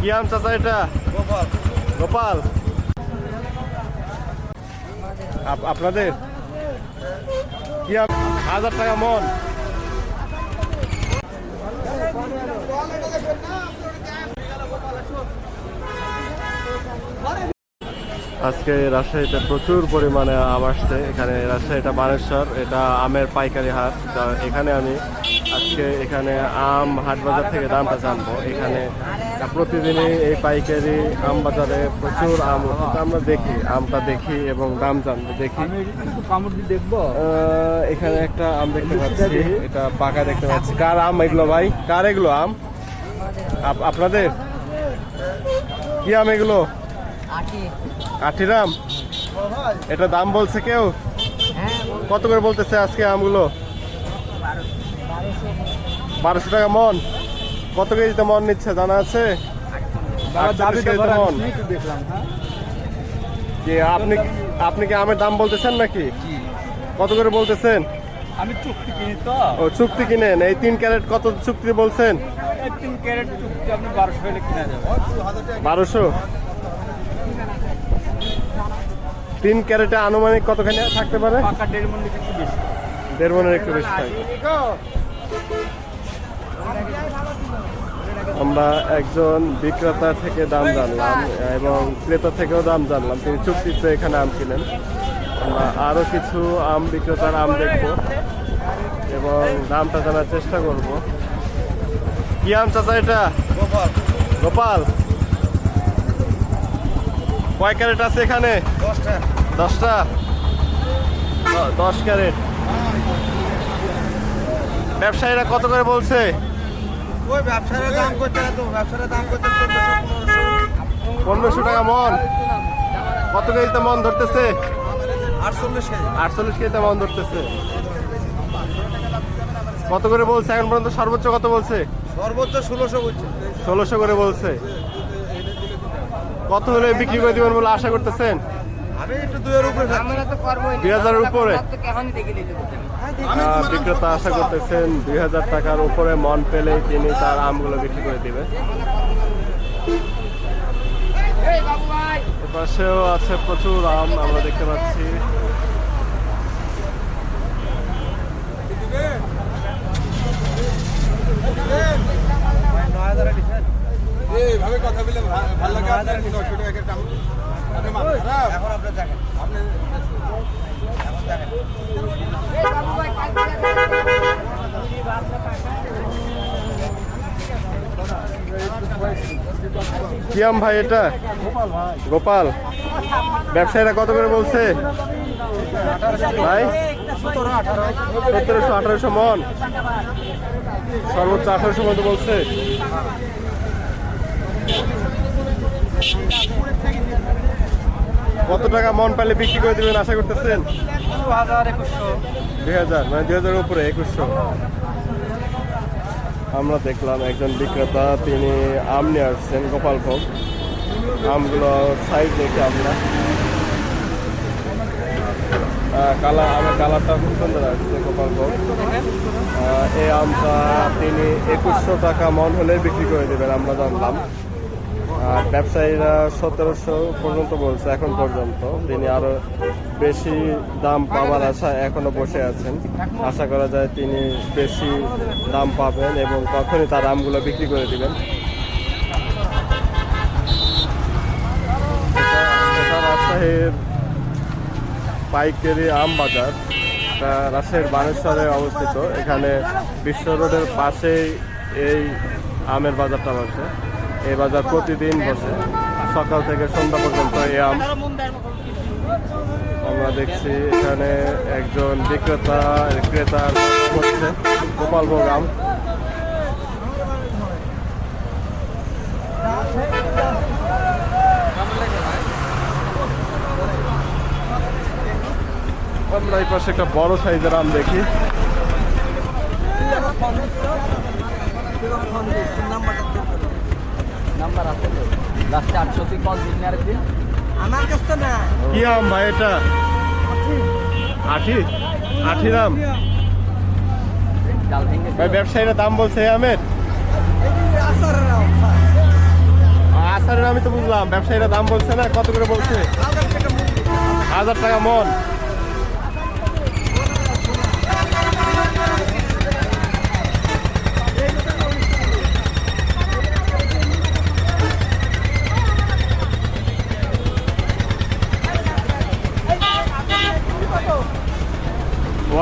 কি আম চাচা এটা? গোপাল। আপ- আপনাদের? কি আম? হাজার টাকা মন। আজকে রাজশাহীতে প্রচুর পরিমাণে আম আসছে। এখানে রাজশাহীটা বানেশ্বর এটা আমের পাইকারি হাট। এখানে আমি আজকে এখানে আম হাট বাজার থেকে দামটা জানব এখানে প্রতিদিনই এই পাইকারি আম বাজারে প্রচুর আম আমরা দেখি আমটা দেখি এবং দাম জানব দেখি। দেখব। এখানে একটা আম দেখতে পাচ্ছি এটা পাকা দেখতে পাচ্ছি। কার আম এগুলো ভাই? কার এগুলো আম? আপ- আপনাদের? কি আম এগুলো? আঠির আম? এটা দাম বলছে কেউ? কত করে বলতেছে আজকে আমগুলো? বারোশো টাকা মন। কত কেজিতে মন নিচ্ছে জানা আছে? মন। দেখলাম হ্যাঁ। আপনি আপনি কি আমের দাম বলতেছেন নাকি? কত করে বলতেছেন? আমি চুক্তি কিনি তো। ও চুক্তি কিনেন। এই তিন ক্যারেট কত চুক্তি বলছেন? তিন ক্যারেট চুক্তি আপনি বারোশো হলে কিনা যাবে বারোশো? তিন ক্যারেটে আনুমানিক কতখানি থাকতে পারে? দেড় মন একটু বেশি। দেড় মনের একটু বেশি থাকে আমরা একজন বিক্রেতা থেকে দাম জানলাম এবং ক্রেতা থেকেও দাম জানলাম। তিনি চুক্তিতে এখানে আম কিনেন। আমরা আরও কিছু আম বিক্রেতার আম দেখব এবং দামটা জানার চেষ্টা করব। কি আম চাচা এটা? গোপাল। কয় ক্যারেট আছে এখানে? দশটা। দশ ক্যারেট। ব্যবসায়ীরা কত করে বলছে? ওই ব্যবসার দাম করতে তো ব্যবসার দাম করতে পনেরোশো টাকা মন। কত কেজিতে মন ধরতেছে? আটচল্লিশ কেজি। আটচল্লিশ কেজিতে মন ধরতেছে। কত করে বলছে? এখন পর্যন্ত সর্বোচ্চ কত বলছে? সর্বোচ্চ ষোলোশো বলছে। ষোলোশো করে বলছে। কত হলে বিক্রি করে দেবেন বলে আশা করতেছেন? আমি একটু দুইয়ের উপরে দুই হাজারের উপরে। বিক্রেতা আশা করতেছেন দুই হাজার টাকার উপরে মন পেলেই তিনি তার আমগুলো বিক্রি করে দিবেন এপাশেও আছে প্রচুর আম আমরা দেখতে পাচ্ছি। এইভাবে কথা বলে ভালো লাগে আপনার। নশো টাকা একটা আম। আপনি মাথা খারাপ? এখন আপনার দেখেন আপনি এখন দেখেন কি ভাই, এটা গোপাল ব্যবসায়ীরা কত করে বলছে ভাই সতেরোশো, আঠারোশো মন সর্বোচ্চ আঠারোশো মতো বলছে কত টাকা মন পাইলে বিক্রি করে দিবেন আশা করতেছেন? হাজার একুশশো। দুই হাজার মানে দুই হাজারের উপরে একুশশো। আমরা দেখলাম একজন বিক্রেতা তিনি আম নিয়ে আসছেন গোপালভোগ আমগুলো সাইজ দেখে আমরা। কালার আমের কালারটা খুব সুন্দর আসছে গোপালভোগ এই আমটা তিনি একুশশো টাকা মন হলে বিক্রি করে দেবেন আমরা জানলাম। আর ব্যবসায়ীরা সতেরোশো পর্যন্ত বলছে এখন পর্যন্ত। তিনি আরও বেশি দাম পাওয়ার আশা এখনও বসে আছেন। আশা করা যায় তিনি বেশি দাম পাবেন এবং তখনই তার আমগুলো বিক্রি করে দিবেন। রাজশাহীর পাইকারি আম বাজার রাজশাহীর বানেশ্বরে অবস্থিত। এখানে বিশ্ব রোডের পাশেই এই আমের বাজারটা বসে এই বাজার প্রতিদিন বসে। সকাল থেকে সন্ধ্যা পর্যন্ত এই আম। আমরা দেখছি এখানে একজন বিক্রেতা, ক্রেতা করছে গোপালভোগ আম। আমরা এই পাশে একটা বড় সাইজের আম দেখি। নাম্বার আছে তো? লাস্টে আটশো তুই কল দিন আরেকদিন আমার কাছ তো না কি আম ভাই এটা? আঠি। আঠির আম জাল ভাই ব্যবসায়ীরা দাম বলছে আমের? আসার আমি তো বুঝলাম ব্যবসায়ীরা দাম বলছে না কত করে বলছে? হাজার টাকা মন ওয়ালাইকুম আসসালাম ভাই ভালো আছেন আলহামদুলিল্লাহ কত আদুল জানা থাকতো এক সাইডে এক সাইডে এই খেলা দে খেলা দে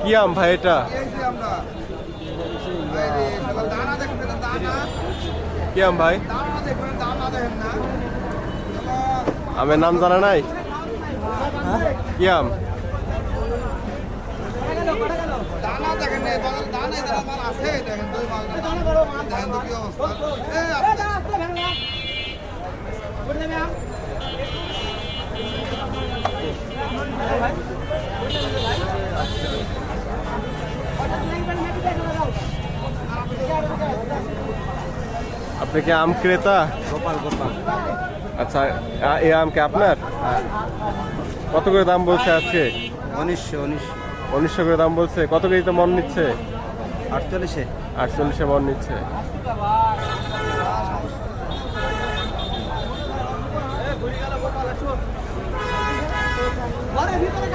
কি আম ভাই এটা? কি আম ভাই? আমের নাম জানা নাই? কি আম? দানা দেখেন দানা এদের মাল আছে দেখেন তো মাল দেখেন তো কি অবস্থা। আপনি কি আম ক্রেতা? গোপাল গোপাল। আচ্ছা এই আম কি আপনার? কত করে দাম বলছে আজকে? উনিশশো উনিশশো। উনিশশো করে দাম বলছে। কত কেজিতে মন নিচ্ছে? আটচল্লিশে। আটচল্লিশে মন নিচ্ছে। ভিতরে